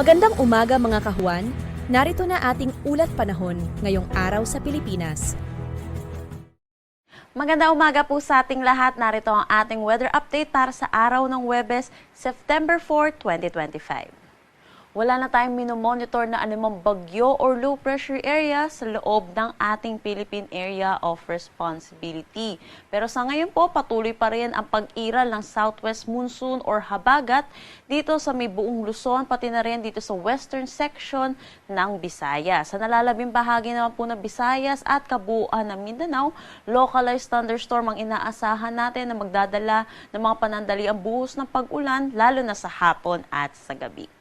Magandang umaga mga kahuan. Narito na ating ulat panahon ngayong araw sa Pilipinas. Magandang umaga po sa ating lahat. Narito ang ating weather update para sa araw ng Webes, September 4, 2025. Wala na tayong minomonitor na anumang bagyo or low pressure area sa loob ng ating Philippine Area of Responsibility. Pero sa ngayon po, patuloy pa rin ang pag-iral ng southwest monsoon or habagat dito sa may buong Luzon, pati na rin dito sa western section ng Visayas. Sa nalalabing bahagi naman po ng Visayas at kabuuan ng Mindanao, localized thunderstorm ang inaasahan natin na magdadala ng mga panandaliang buhos ng pag-ulan, lalo na sa hapon at sa gabi.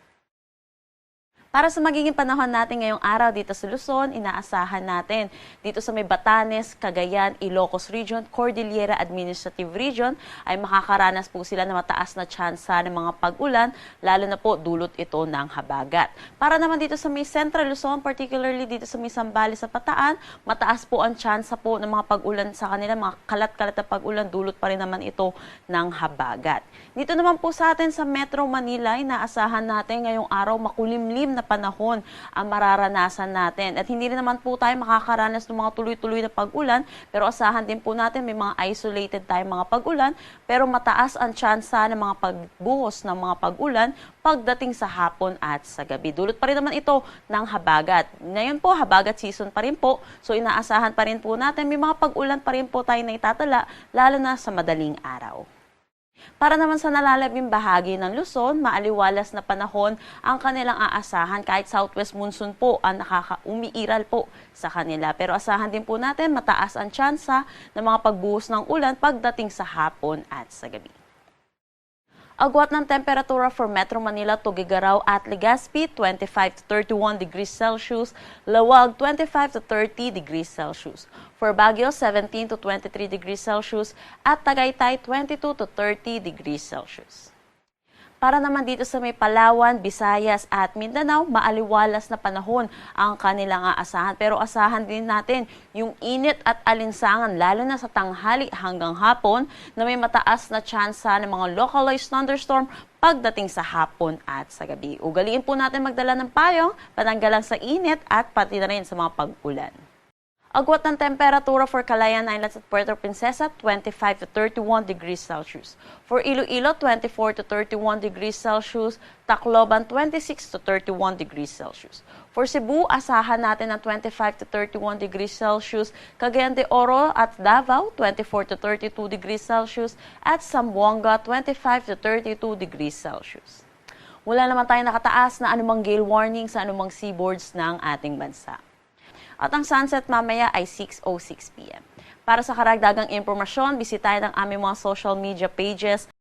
Para sa magiging panahon natin ngayong araw dito sa Luzon, inaasahan natin dito sa may Batanes, Cagayan, Ilocos Region, Cordillera Administrative Region ay makakaranas po sila ng mataas na tsansa ng mga pag-ulan, lalo na po dulot ito ng habagat. Para naman dito sa may Central Luzon, particularly dito sa may Sambales sa Pataan, mataas po ang tsansa po ng mga pag-ulan sa kanila, mga kalat-kalat na pag-ulan, dulot pa rin naman ito ng habagat. Dito naman po sa atin sa Metro Manila, inaasahan natin ngayong araw makulimlim na panahon ang mararanasan natin. At hindi rin naman po tayo makakaranas ng mga tuloy-tuloy na pag-ulan, pero asahan din po natin may mga isolated tayong mga pag-ulan, pero mataas ang tsansa ng mga pagbuhos ng mga pag-ulan pagdating sa hapon at sa gabi. Dulot pa rin naman ito ng habagat. Ngayon po, habagat season pa rin po, so inaasahan pa rin po natin may mga pag-ulan pa rin po tayo na itatala, lalo na sa madaling araw. Para naman sa nalalabing bahagi ng Luzon, maaliwalas na panahon ang kanilang aasahan kahit southwest monsoon po ang nakaka-umiiral po sa kanila. Pero asahan din po natin mataas ang tsansa ng mga pagbuhos ng ulan pagdating sa hapon at sa gabi. Agwat ng temperatura for Metro Manila, Tugigaraw at Legazpi, 25 to 31 degrees Celsius. Lawag, 25 to 30 degrees Celsius. For Baguio, 17 to 23 degrees Celsius. At Tagaytay, 22 to 30 degrees Celsius. Para naman dito sa may Palawan, Visayas at Mindanao, maaliwalas na panahon ang kanilang aasahan. Pero asahan din natin yung init at alinsangan, lalo na sa tanghali hanggang hapon, na may mataas na tsansa ng mga localized thunderstorm pagdating sa hapon at sa gabi. Ugaliin po natin magdala ng payong, pananggalang sa init at pati na rin sa mga pag-ulan. Agwat ng temperatura for Calayan Islands at Puerto Princesa, 25 to 31 degrees Celsius. For Iloilo, 24 to 31 degrees Celsius. Tacloban, 26 to 31 degrees Celsius. For Cebu, asahan natin ng 25 to 31 degrees Celsius. Cagayan de Oro at Davao, 24 to 32 degrees Celsius. At Zamboanga, 25 to 32 degrees Celsius. Wala naman tayong nakataas na anumang gale warning sa anumang seaboards ng ating bansa at ang sunset mamaya ay 6.06 p.m. Para sa karagdagang impormasyon, bisitahin ang aming mga social media pages